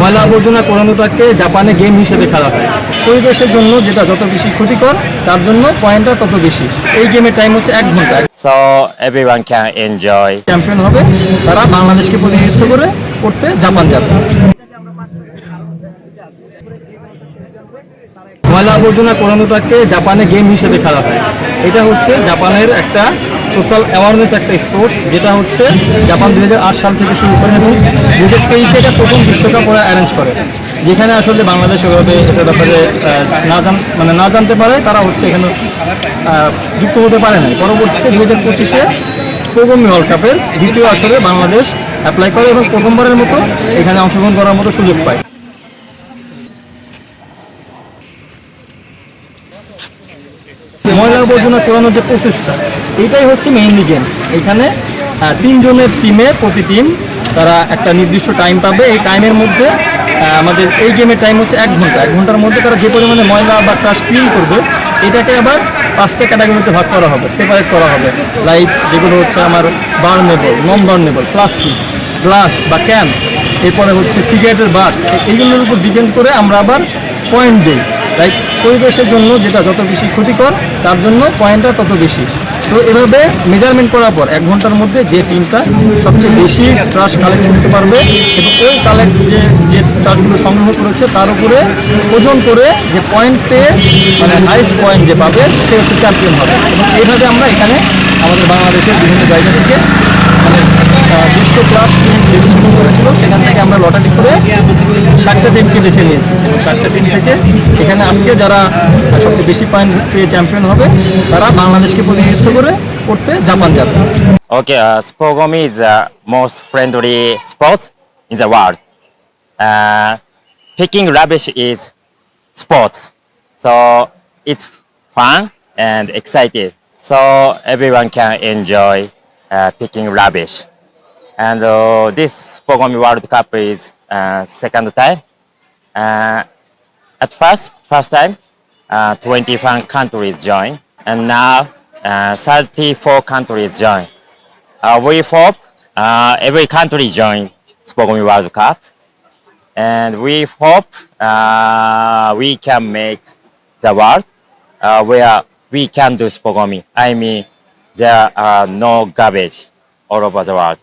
ময়লা আবর্জনা পোড়ানোটাকে জাপানে গেম হিসেবে খেলা হয়। পরিবেশের জন্য যেটা যত বেশি ক্ষতিকর তার জন্য পয়েন্টটা তত বেশি। এই গেমের টাইম হচ্ছে এক ঘণ্টা। So everyone can enjoy champion হবে। তারা বাংলাদেশকে প্রতিনিধিত্ব করে করতে জাপান যাবে। ময়লা আবর্জনা পোড়ানোটাকে জাপানে গেম হিসেবে খেলা হয়। এটা হচ্ছে জাপানের একটা সোশ্যাল অ্যাওয়ারনেস একটা স্পোর্টস, যেটা হচ্ছে জাপান দু হাজার আট সাল থেকে শুরু করে এবং দু হাজার তেইশে এটা প্রথম বিশ্বকাপ ওরা অ্যারেঞ্জ করে। যেখানে আসলে বাংলাদেশ ওভাবে এটার ব্যাপারে না জান মানে না জানতে পারে, তারা হচ্ছে এখানে যুক্ত হতে পারে না পরবর্তীতে দু হাজার পঁচিশে স্পোগমি ওয়ার্ল্ড কাপের দ্বিতীয় আসরে বাংলাদেশ অ্যাপ্লাই করে এবং প্রথমবারের মতো এখানে অংশগ্রহণ করার মতো সুযোগ পায়। ময়লা আবর্জনা পোড়ানোর যে প্রসেসটা, এটাই হচ্ছে মেইনলি গেম এখানে তিনজনের টিমে প্রতি টিম তারা একটা নির্দিষ্ট টাইম পাবে। এই টাইমের মধ্যে আমাদের এই গেমের টাইম হচ্ছে এক ঘণ্টা। এক ঘণ্টার মধ্যে তারা যে পরিমাণে ময়লা বা ক্রাশ ক্লিন করবে, এটাকে আবার পাঁচটা ক্যাটাগরিতে ভাগ করা হবে সেপারেট করা হবে। লাইক যেগুলো হচ্ছে আমার burnable non burnable plastic glass বা ক্যান এরপরে হচ্ছে সিগারেটের বার্স এইগুলোর উপর ডিপেন্ড করে আমরা আবার পয়েন্ট দিই। লাইক পরিবেশের জন্য যেটা যত বেশি ক্ষতিকর, তার জন্য পয়েন্টটা তত বেশি। তো এভাবে মেজারমেন্ট করার পর এক ঘণ্টার মধ্যে যে টিমটা সবচেয়ে বেশি ট্রাশ কালেক্ট করতে পারবে এবং ওই কালেক্ট যে যে ট্রাশগুলো সংগ্রহ করেছে, তার উপরে ওজন করে যে পয়েন্ট পেয়ে মানে হাইস্ট পয়েন্ট যে পাবে, সে হচ্ছে চ্যাম্পিয়ন হবে। এবং এইভাবে আমরা এখানে আমাদের বাংলাদেশের বিভিন্ন জায়গা থেকে মানে রেজিস্ট্রেশন করেছিল যারা সবচেয়ে বেশি পয়েন্ট হবে, তারা বাংলাদেশকে প্রতিনিধিত্ব করে Japan okay SpoGomi is most friendly sports in the world picking rubbish is sports so it's fun and excited so everyone can enjoy picking rubbish And uh, this Spogomi World Cup is uh, second time. Uh, at first, first time, uh, 21 countries joined, and now uh, 34 countries join. Uh, we hope uh, every country join Spogomi World Cup, and we hope uh, we can make the world uh, where we can do Spogomi. I mean, there are no garbage all over the world.